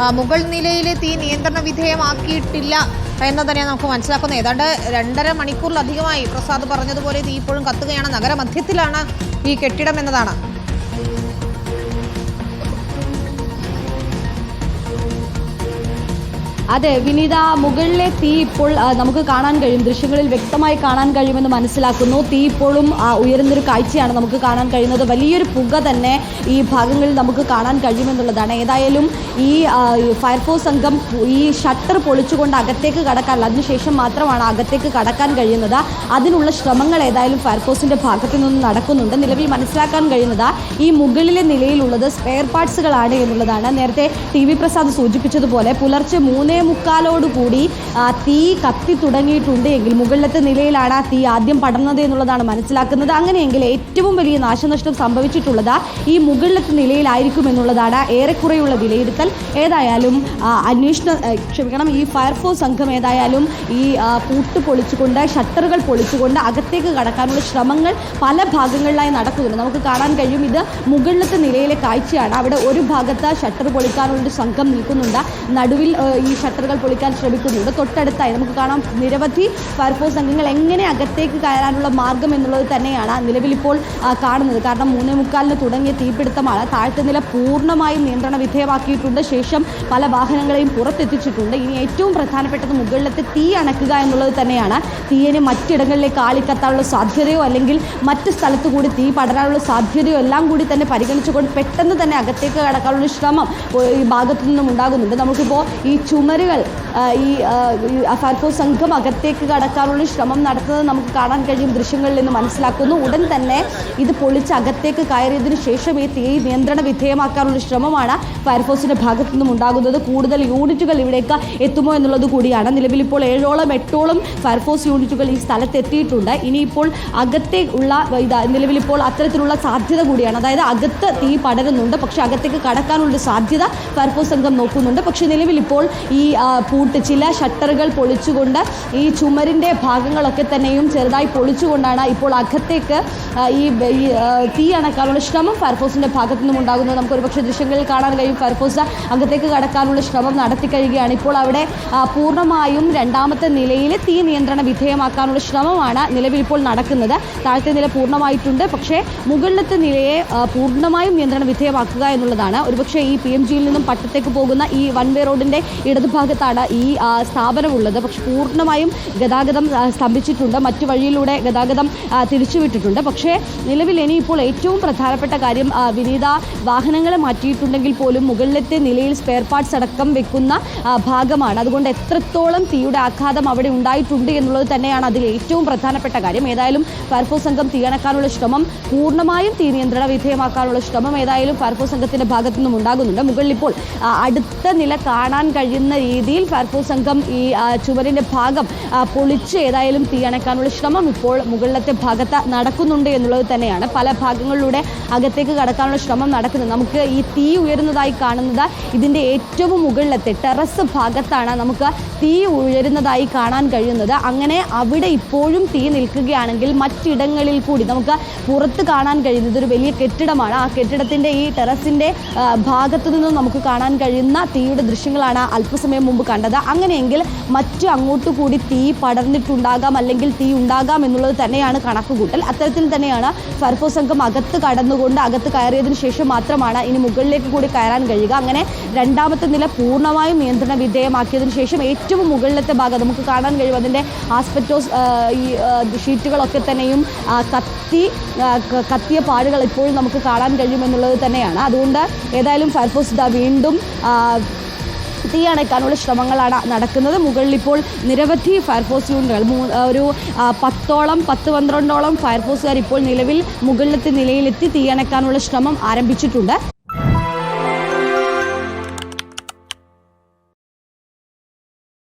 ആ, മുകൾ നിലയിലെ തീ നിയന്ത്രണ വിധേയമാക്കിയിട്ടില്ല എന്ന് തന്നെയാണ് നമുക്ക് മനസ്സിലാക്കുന്നത്. ഏതാണ്ട് രണ്ടര മണിക്കൂറിലധികമായി പ്രസാദ് പറഞ്ഞതുപോലെ തീ ഇപ്പോഴും കത്തുകയാണ്. നഗരമധ്യത്തിലാണ് ഈ കെട്ടിടം എന്നതാണ്. അതെ വിനീത മുകളിലെ തീ ഇപ്പോൾ നമുക്ക് കാണാൻ കഴിയും. ദൃശ്യങ്ങളിൽ വ്യക്തമായി കാണാൻ കഴിയുമെന്ന് മനസ്സിലാക്കുന്നു. തീ ഇപ്പോഴും ഉയരുന്നൊരു കാഴ്ചയാണ് നമുക്ക് കാണാൻ കഴിയുന്നത്. വലിയൊരു പുക തന്നെ ഈ ഭാഗങ്ങളിൽ നമുക്ക് കാണാൻ കഴിയുമെന്നുള്ളതാണ്. ഏതായാലും ഈ ഫയർഫോഴ്സ് സംഘം ഈ ഷട്ടർ പൊളിച്ചുകൊണ്ട് അകത്തേക്ക് കടക്കാറില്ല. അതിനുശേഷം മാത്രമാണ് അകത്തേക്ക് കടക്കാൻ കഴിയുന്നത്. അതിനുള്ള ശ്രമങ്ങൾ ഏതായാലും ഫയർഫോഴ്സിന്റെ ഭാഗത്തു നിന്ന് നടക്കുന്നുണ്ട്. നിലവിൽ മനസ്സിലാക്കാൻ കഴിയുന്നത് ഈ മുകളിലെ നിലയിലുള്ളത് സ്പെയർ പാർട്സുകളാണ് എന്നുള്ളതാണ്. നേരത്തെ ടി വി പ്രസാദ് സൂചിപ്പിച്ചതുപോലെ പുലർച്ചെ മൂന്നേ മുക്കാലോടുകൂടി കൂടി തീ കത്തി തുടങ്ങിയിട്ടുണ്ട്. എങ്കിൽ മുകളിലത്തെ നിലയിലാണ് ആ തീ ആദ്യം പടർന്നത് എന്നുള്ളതാണ് മനസ്സിലാക്കുന്നത്. അങ്ങനെയെങ്കിൽ ഏറ്റവും വലിയ നാശനഷ്ടം സംഭവിച്ചിട്ടുള്ളത് ഈ മുകളിലത്തെ നിലയിലായിരിക്കും എന്നുള്ളതാണ്. ഏറെക്കുറെയുള്ള വിലയിരുത്തൽ. ഏതായാലും അന്വേഷണ ക്ഷമിക്കണം ഈ ഫയർഫോഴ്സ് സംഘം ഏതായാലും ഈ പൂട്ട് പൊളിച്ചുകൊണ്ട് ഷട്ടറുകൾ പൊളിച്ചുകൊണ്ട് അകത്തേക്ക് കടക്കാനുള്ള ശ്രമങ്ങൾ പല ഭാഗങ്ങളിലായി നടക്കുന്നുണ്ട്. നമുക്ക് കാണാൻ കഴിയും ഇത് മുകളിലത്തെ നിലയിലെ കാഴ്ചയാണ്. അവിടെ ഒരു ഭാഗത്ത് ഷട്ടർ പൊളിക്കാനുള്ള സംഘം നിൽക്കുന്നുണ്ട്. നടുവിൽ ഈ ഷട്ടറുകൾ പൊളിക്കാൻ ശ്രമിക്കുന്നുണ്ട്. തൊട്ടടുത്തായി നമുക്ക് കാണാം നിരവധി ഫയർഫോഴ്സ് സംഘങ്ങൾ എങ്ങനെ അകത്തേക്ക് കയറാനുള്ള മാർഗം എന്നുള്ളത് തന്നെയാണ് നിലവിലിപ്പോൾ കാണുന്നത്. കാരണം മൂന്നേ മുക്കാലിന് തുടങ്ങിയ തീപിടുത്തമാണ് താഴത്തെ നില പൂർണമായും നിയന്ത്രണ വിധേയമാക്കിയിട്ടുണ്ട്. ശേഷം പല വാഹനങ്ങളെയും പുറത്തെത്തിച്ചിട്ടുണ്ട്. ഇനി ഏറ്റവും പ്രധാനപ്പെട്ടത് മുകളിലത്തെ തീ അണക്കുക എന്നുള്ളത് തന്നെയാണ്. തീയനെ മറ്റിടങ്ങളിലേക്ക് ആളിക്കത്താനുള്ള സാധ്യതയോ അല്ലെങ്കിൽ മറ്റ് സ്ഥലത്തു കൂടി തീ പടരാനുള്ള സാധ്യതയോ എല്ലാം കൂടി തന്നെ പരിഗണിച്ചുകൊണ്ട് പെട്ടെന്ന് തന്നെ അകത്തേക്ക് കടക്കാനുള്ള ശ്രമം ഈ ഭാഗത്തു നിന്നും ഉണ്ടാകുന്നുണ്ട്. നമുക്കിപ്പോൾ ഈ ചുമരുകൾ ആ, ഈ ഈ സംഘം അകത്തേക്ക് കടക്കാനുള്ള ശ്രമം നടത്തുന്നത് നമുക്ക് കാണാൻ കഴിയും ദൃശ്യങ്ങളിൽ നിന്ന് മനസ്സിലാക്കുന്നു. ഉടൻ തന്നെ ഇത് പൊളിച്ച് അകത്തേക്ക് കയറിയതിനു ശേഷം ഈ തീ നിയന്ത്രണ വിധേയമാക്കാനുള്ള ശ്രമമാണ് ഫയർഫോഴ്സിന്റെ ഭാഗത്തു നിന്നും ഉണ്ടാകുന്നത്. കൂടുതൽ യൂണിറ്റുകൾ ഇവിടേക്ക് എത്തുമോ എന്നുള്ളത് കൂടിയാണ്. നിലവിൽ ഇപ്പോൾ ഏഴോളം എട്ടോളം ഫയർഫോഴ്സ് യൂണിറ്റുകൾ ഈ സ്ഥലത്ത് എത്തിയിട്ടുണ്ട്. ഇനിയിപ്പോൾ അകത്തെ ഉള്ള ഇതാ നിലവിലിപ്പോൾ അത്തരത്തിലുള്ള സാധ്യത കൂടിയാണ്. അതായത് അകത്ത് തീ പടരുന്നുണ്ട് പക്ഷെ അകത്തേക്ക് കടക്കാനുള്ള സാധ്യത ഫയർഫോഴ്സ് സംഘം നോക്കുന്നുണ്ട്. പക്ഷെ നിലവിൽ ഇപ്പോൾ ഈ പൂട്ട് ചില ഷട്ടറുകൾ പൊളിച്ചുകൊണ്ട് ഈ ചുമരിന്റെ ഭാഗങ്ങളൊക്കെ തന്നെയും ചെറുതായി പൊളിച്ചുകൊണ്ടാണ് ഇപ്പോൾ അകത്തേക്ക് ഈ തീ അണക്കാനുള്ള ശ്രമം ഫയർഫോഴ്സിന്റെ ഭാഗത്തു നിന്നും ഉണ്ടാകുന്നത്. നമുക്ക് ഒരുപക്ഷെ ദൃശ്യങ്ങളിൽ കാണാൻ കഴിയും. ഫയർഫോഴ്സ് അകത്തേക്ക് കടക്കാനുള്ള ശ്രമം നടത്തി കഴിയുകയാണ് ഇപ്പോൾ അവിടെ പൂർണമായും രണ്ടാമത്തെ നിലയിൽ തീ നിയന്ത്രണ വിധേയമാക്കാനുള്ള ശ്രമമാണ് നിലവിൽ ഇപ്പോൾ നടക്കുന്നത്. താഴത്തെ നില പൂർണമായിട്ടുണ്ട്. പക്ഷേ മുകളിലത്തെ നിലയെ പൂർണമായും നിയന്ത്രണ വിധേയമാക്കുക എന്നുള്ളതാണ്. ഒരുപക്ഷെ ഈ പി എം ജിയിൽ നിന്നും പട്ടത്തേക്ക് പോകുന്ന ഈ വൺ വേ റോഡിന്റെ ഇടതുഭാഗത്താണ് ഈ സ്ഥാപനമുള്ളത്. പക്ഷെ പൂർണമായും ഗതാഗതം സ്തംഭിച്ചിട്ടുണ്ട്. മറ്റു വഴിയിലൂടെ ഗതാഗതം തിരിച്ചുവിട്ടിട്ടുണ്ട്. പക്ഷേ നിലവിൽ ഇനിയിപ്പോൾ ഏറ്റവും പ്രധാനപ്പെട്ട കാര്യം വിനീത വാഹനങ്ങളെ മാറ്റിയിട്ടുണ്ടെങ്കിൽ പോലും മുകളിലത്തെ നിലയിൽ സ്പെയർ പാർട്സ് അടക്കം വെക്കുന്ന ഭാഗമാണ്. അതുകൊണ്ട് എത്രത്തോളം തീയുടെ ആഘാതം അവിടെ ഉണ്ടായിട്ടുണ്ട് എന്നുള്ളത് തന്നെയാണ് അതിൽ ഏറ്റവും പ്രധാനപ്പെട്ട കാര്യം. ഏതായാലും ഫയർഫോഴ്സ് സംഘം തീയണക്കാനുള്ള ശ്രമം പൂർണമായും തീ നിയന്ത്രണ വിധേയമാക്കാനുള്ള ശ്രമം ഏതായാലും ഫയർഫോഴ്സ് സംഘത്തിന്റെ ഭാഗത്തു നിന്നും ഉണ്ടാകുന്നുണ്ട്. മുകളിൽ ഇപ്പോൾ അടുത്ത നില കാണാൻ കഴിയുന്ന രീതിയിൽ ഫയർഫോഴ്സ് സംഘം ഈ ചുവരിന്റെ ഭാഗം പൊളിച്ച് ഏതായാലും തീയണക്കാനുള്ള ശ്രമം ഇപ്പോൾ മുകളിലത്തെ ഭാഗത്ത് നടക്കുന്നുണ്ട് എന്നുള്ളത് തന്നെയാണ്. പല ഭാഗങ്ങളിലൂടെ അകത്തേക്ക് കടക്കാനുള്ള ശ്രമം നടക്കുന്നത് നമുക്ക് ഈ തീ ഉയരുന്നതായി കാണുന്നത് ഇതിന്റെ ഏറ്റവും മുകളിലത്തെ ടെറസ് ഭാഗത്താണ് നമുക്ക് തീ ഉയരുന്നതായി കാണാൻ കഴിയുന്നത്. അങ്ങനെ അവിടെ ഇപ്പോഴും തീ നിൽക്കുകയാണെങ്കിൽ മറ്റിടങ്ങളിൽ കൂടി നമുക്ക് പുറത്ത് കാണാൻ കഴിയുന്നത് ഒരു വലിയ കെട്ടിടമാണ്. ആ കെട്ടിടത്തിന്റെ ഈ ടെറസിന്റെ ഭാഗത്തു നിന്നും നമുക്ക് കാണാൻ കഴിയുന്ന തീയുടെ ദൃശ്യങ്ങളാണ് അല്പസമയം മുമ്പ് കണ്ടത്. അങ്ങനെയെങ്കിൽ മറ്റു അങ്ങോട്ട് കൂടി തീ പടർന്നിട്ടുണ്ടാകാം അല്ലെങ്കിൽ തീ ഉണ്ടാകാം എന്നുള്ളത് തന്നെയാണ് കണക്കുകൂട്ടൽ. അത്തരത്തിൽ തന്നെയാണ് ഫർഫോ സംഘം അകത്ത് കടന്നുകൊണ്ട് അകത്ത് കയറിയതിനു ശേഷം മാത്രമാണ് ഇനി മുകളിലേക്ക് കൂടി കയറാൻ കഴിയുക. അങ്ങനെ രണ്ടാമത്തെ നില പൂർണമായും നിയന്ത്രണ വിധേയമാക്കിയതിന് ശേഷം ഏറ്റവും മുകളിലത്തെ ഭാഗം നമുക്ക് കാണാൻ കഴിയും. അതിന്റെ ആസ്പെറ്റോസ് ഈ ഷീറ്റുകളൊക്കെ തന്നെയും കത്തി കത്തിയ പാടുകൾ ഇപ്പോഴും നമുക്ക് കാണാൻ കഴിയുമെന്നുള്ളത് തന്നെയാണ്. അതുകൊണ്ട് ഏതായാലും ഫയർഫോഴ്സ് ഇതാ വീണ്ടും ആ, തീ അണയ്ക്കാനുള്ള ശ്രമങ്ങളാണ് നടക്കുന്നത്. മുകളിൽ ഇപ്പോൾ നിരവധി ഫയർഫോഴ്സ് യൂണിറ്റുകൾ. ഒരു പത്തോളം പത്ത് പന്ത്രണ്ടോളം ഫയർഫോഴ്സുകാർ ഇപ്പോൾ നിലവിൽ മുകളിലത്തെ നിലയിലെത്തി തീയണക്കാനുള്ള ശ്രമം ആരംഭിച്ചിട്ടുണ്ട്.